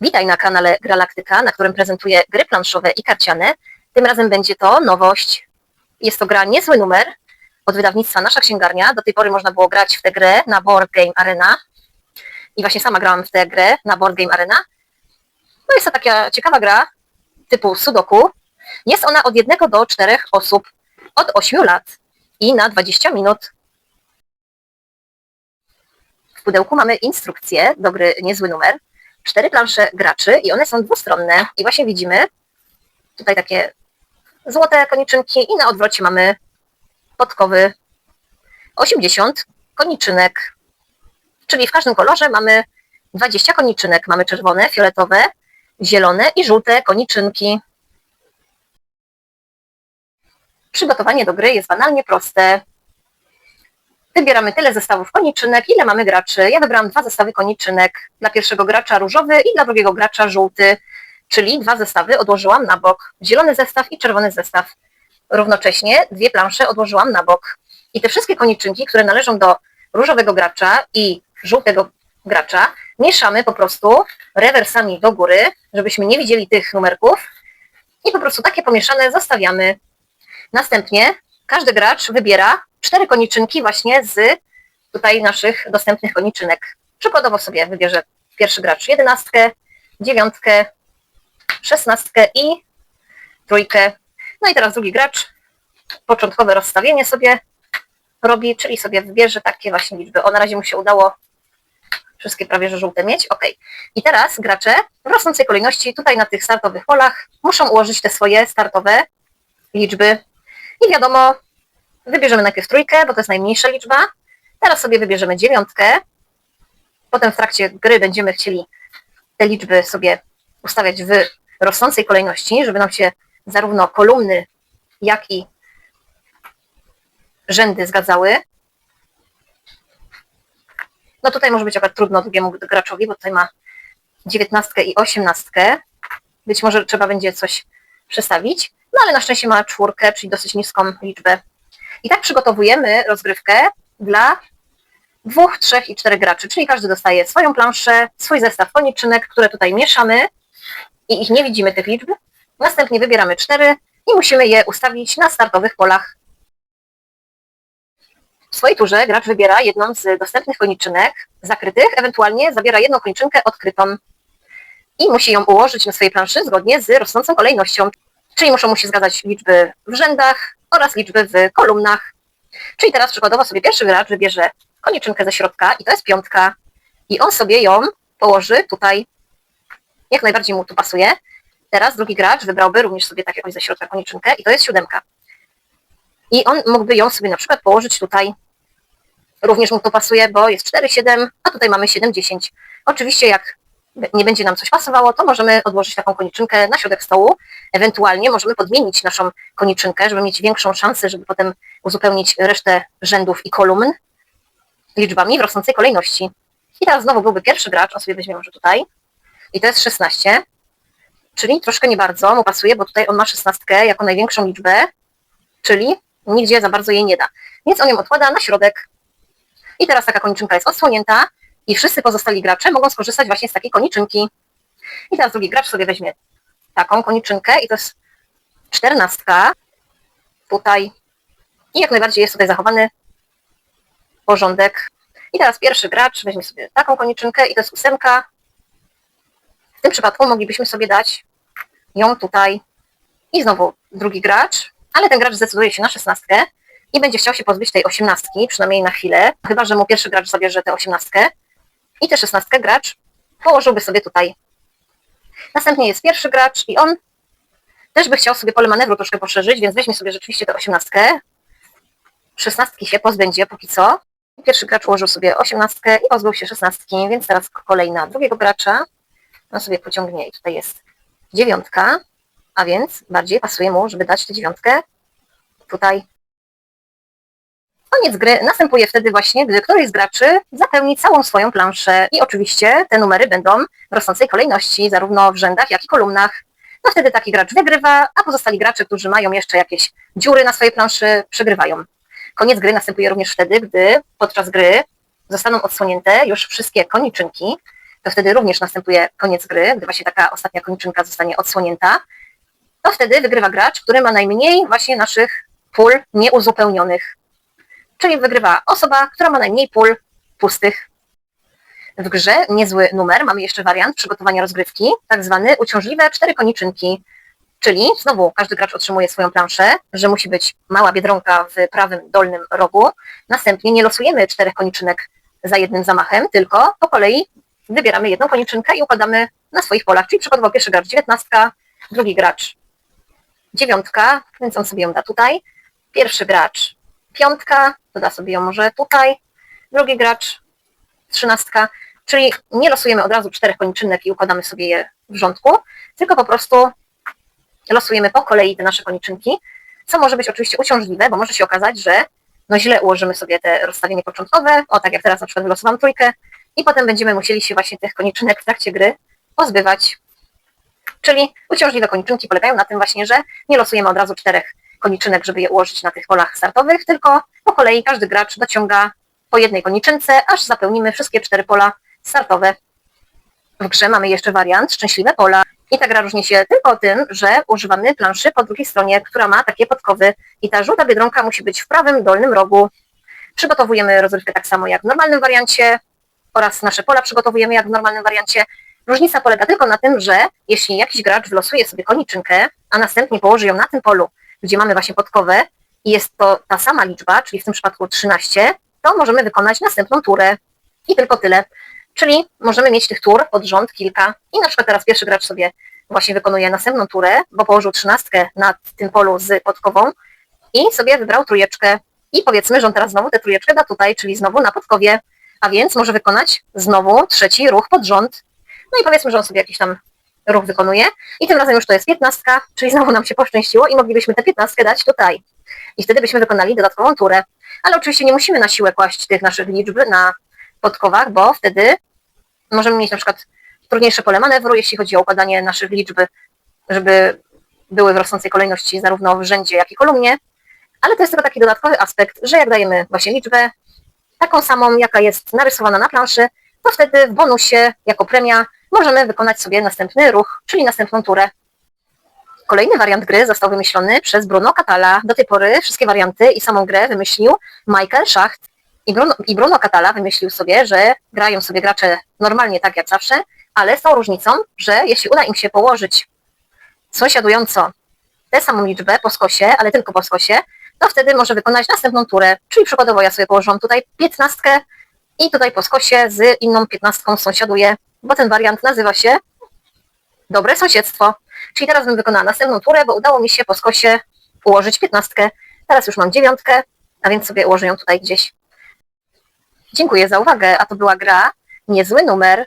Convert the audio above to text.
Witaj na kanale Gralaktyka, na którym prezentuję gry planszowe i karciane. Tym razem będzie to nowość. Jest to gra niezły numer od wydawnictwa Nasza Księgarnia. Do tej pory można było grać w tę grę na Board Game Arena. I właśnie sama grałam w tę grę na Board Game Arena. No jest to taka ciekawa gra typu Sudoku. Jest ona od 1 do 4 osób od 8 lat i na 20 minut. W pudełku mamy instrukcję do gry Niezły Numer cztery plansze graczy i one są dwustronne. I właśnie widzimy tutaj takie złote koniczynki i na odwrocie mamy podkowy 80 koniczynek. Czyli w każdym kolorze mamy 20 koniczynek. Mamy czerwone, fioletowe, zielone i żółte koniczynki. Przygotowanie do gry jest banalnie proste. Wybieramy tyle zestawów koniczynek, ile mamy graczy. Ja wybrałam dwa zestawy koniczynek. Dla pierwszego gracza różowy i dla drugiego gracza żółty. Czyli dwa zestawy odłożyłam na bok. Zielony zestaw i czerwony zestaw. Równocześnie dwie plansze odłożyłam na bok. I te wszystkie koniczynki, które należą do różowego gracza i żółtego gracza, mieszamy po prostu rewersami do góry, żebyśmy nie widzieli tych numerków. I po prostu takie pomieszane zostawiamy. Następnie każdy gracz wybiera cztery koniczynki właśnie z tutaj naszych dostępnych koniczynek. Przykładowo sobie wybierze pierwszy gracz jedenastkę, dziewiątkę, szesnastkę i trójkę. No i teraz drugi gracz początkowe rozstawienie sobie robi, czyli sobie wybierze takie właśnie liczby. O, na razie mu się udało wszystkie prawie że żółte mieć. Ok. I teraz gracze w rosnącej kolejności tutaj na tych startowych polach muszą ułożyć te swoje startowe liczby. I wiadomo, Wybierzemy najpierw trójkę, bo to jest najmniejsza liczba. Teraz sobie wybierzemy dziewiątkę. Potem w trakcie gry będziemy chcieli te liczby sobie ustawiać w rosnącej kolejności, żeby nam się zarówno kolumny, jak i rzędy zgadzały. No tutaj może być akurat trudno drugiemu graczowi, bo tutaj ma dziewiętnastkę i osiemnastkę. Być może trzeba będzie coś przestawić. No ale na szczęście ma czwórkę, czyli dosyć niską liczbę i tak przygotowujemy rozgrywkę dla dwóch, trzech i czterech graczy, czyli każdy dostaje swoją planszę, swój zestaw koniczynek, które tutaj mieszamy i ich nie widzimy tych liczb. Następnie wybieramy cztery i musimy je ustawić na startowych polach. W swojej turze gracz wybiera jedną z dostępnych koniczynek zakrytych, ewentualnie zabiera jedną koniczynkę odkrytą i musi ją ułożyć na swojej planszy zgodnie z rosnącą kolejnością. Czyli muszą mu się zgadzać liczby w rzędach, oraz liczby w kolumnach. Czyli teraz przykładowo sobie pierwszy gracz wybierze koniczynkę ze środka i to jest piątka i on sobie ją położy tutaj, jak najbardziej mu tu pasuje. Teraz drugi gracz wybrałby również sobie tak jakąś ze środka koniczynkę i to jest siódemka. I on mógłby ją sobie na przykład położyć tutaj. Również mu to pasuje, bo jest 4, 7, a tutaj mamy 7, 10. Oczywiście jak nie będzie nam coś pasowało, to możemy odłożyć taką koniczynkę na środek stołu. Ewentualnie możemy podmienić naszą koniczynkę, żeby mieć większą szansę, żeby potem uzupełnić resztę rzędów i kolumn liczbami w rosnącej kolejności. I teraz znowu byłby pierwszy gracz, on sobie weźmie może tutaj. I to jest 16, czyli troszkę nie bardzo mu pasuje, bo tutaj on ma 16 jako największą liczbę, czyli nigdzie za bardzo jej nie da. Więc on ją odkłada na środek. I teraz taka koniczynka jest odsłonięta i wszyscy pozostali gracze mogą skorzystać właśnie z takiej koniczynki. I teraz drugi gracz sobie weźmie taką koniczynkę i to jest czternastka tutaj. I jak najbardziej jest tutaj zachowany porządek. I teraz pierwszy gracz weźmie sobie taką koniczynkę i to jest ósemka. W tym przypadku moglibyśmy sobie dać ją tutaj. I znowu drugi gracz, ale ten gracz zdecyduje się na szesnastkę i będzie chciał się pozbyć tej osiemnastki, przynajmniej na chwilę, chyba że mu pierwszy gracz zabierze tę osiemnastkę. I tę szesnastkę gracz położyłby sobie tutaj. Następnie jest pierwszy gracz i on też by chciał sobie pole manewru troszkę poszerzyć, więc weźmie sobie rzeczywiście tę osiemnastkę. Szesnastki się pozbędzie póki co. Pierwszy gracz ułożył sobie osiemnastkę i pozbył się szesnastki, więc teraz kolej na drugiego gracza. On sobie pociągnie i tutaj jest dziewiątka, a więc bardziej pasuje mu, żeby dać tę dziewiątkę tutaj Koniec gry następuje wtedy właśnie, gdy któryś z graczy zapełni całą swoją planszę i oczywiście te numery będą w rosnącej kolejności, zarówno w rzędach, jak i kolumnach. No wtedy taki gracz wygrywa, a pozostali gracze, którzy mają jeszcze jakieś dziury na swojej planszy, przegrywają. Koniec gry następuje również wtedy, gdy podczas gry zostaną odsłonięte już wszystkie koniczynki, to wtedy również następuje koniec gry, gdy właśnie taka ostatnia koniczynka zostanie odsłonięta, to wtedy wygrywa gracz, który ma najmniej właśnie naszych pól nieuzupełnionych. Czyli wygrywa osoba, która ma najmniej pól pustych. W grze niezły numer mamy jeszcze wariant przygotowania rozgrywki, tak zwany uciążliwe cztery koniczynki. Czyli znowu każdy gracz otrzymuje swoją planszę, że musi być mała biedronka w prawym dolnym rogu. Następnie nie losujemy czterech koniczynek za jednym zamachem, tylko po kolei wybieramy jedną koniczynkę i układamy na swoich polach. Czyli przykładowo pierwszy gracz dziewiętnastka, drugi gracz dziewiątka, on sobie ją da tutaj. Pierwszy gracz piątka, to da sobie ją może tutaj. Drugi gracz trzynastka, czyli nie losujemy od razu czterech koniczynek i układamy sobie je w rządku, tylko po prostu losujemy po kolei te nasze koniczynki, co może być oczywiście uciążliwe, bo może się okazać, że no źle ułożymy sobie te rozstawienie początkowe, o tak jak teraz na przykład wylosowałam trójkę i potem będziemy musieli się właśnie tych koniczynek w trakcie gry pozbywać. Czyli uciążliwe koniczynki polegają na tym właśnie, że nie losujemy od razu czterech koniczynek, żeby je ułożyć na tych polach startowych, tylko po kolei każdy gracz dociąga po jednej koniczynce, aż zapełnimy wszystkie cztery pola startowe. W grze mamy jeszcze wariant szczęśliwe pola. I ta gra różni się tylko tym, że używamy planszy po drugiej stronie, która ma takie podkowy i ta żółta biedronka musi być w prawym dolnym rogu. Przygotowujemy rozrywkę tak samo jak w normalnym wariancie oraz nasze pola przygotowujemy jak w normalnym wariancie. Różnica polega tylko na tym, że jeśli jakiś gracz wylosuje sobie koniczynkę, a następnie położy ją na tym polu, gdzie mamy właśnie podkowę i jest to ta sama liczba, czyli w tym przypadku 13, to możemy wykonać następną turę. I tylko tyle. Czyli możemy mieć tych tur pod rząd kilka i na przykład teraz pierwszy gracz sobie właśnie wykonuje następną turę, bo położył trzynastkę na tym polu z podkową i sobie wybrał trójeczkę. I powiedzmy, że on teraz znowu tę trójeczkę da tutaj, czyli znowu na podkowie, a więc może wykonać znowu trzeci ruch pod rząd. No i powiedzmy, że on sobie jakiś tam ruch wykonuje i tym razem już to jest piętnastka, czyli znowu nam się poszczęściło i moglibyśmy tę piętnastkę dać tutaj. I wtedy byśmy wykonali dodatkową turę. Ale oczywiście nie musimy na siłę kłaść tych naszych liczb na podkowach, bo wtedy możemy mieć na przykład trudniejsze pole manewru, jeśli chodzi o układanie naszych liczb, żeby były w rosnącej kolejności zarówno w rzędzie, jak i kolumnie. Ale to jest tylko taki dodatkowy aspekt, że jak dajemy właśnie liczbę taką samą, jaka jest narysowana na planszy, to wtedy w bonusie jako premia możemy wykonać sobie następny ruch, czyli następną turę. Kolejny wariant gry został wymyślony przez Bruno Catala. Do tej pory wszystkie warianty i samą grę wymyślił Michael Schacht. I Bruno, I Bruno Catala wymyślił sobie, że grają sobie gracze normalnie tak jak zawsze, ale z tą różnicą, że jeśli uda im się położyć sąsiadująco tę samą liczbę po skosie, ale tylko po skosie, to wtedy może wykonać następną turę. Czyli przykładowo ja sobie położyłam tutaj piętnastkę i tutaj po skosie z inną piętnastką sąsiaduję, bo ten wariant nazywa się dobre sąsiedztwo. Czyli teraz bym wykonała następną turę, bo udało mi się po skosie ułożyć piętnastkę. Teraz już mam dziewiątkę, a więc sobie ułożę ją tutaj gdzieś. Dziękuję za uwagę, a to była gra Niezły numer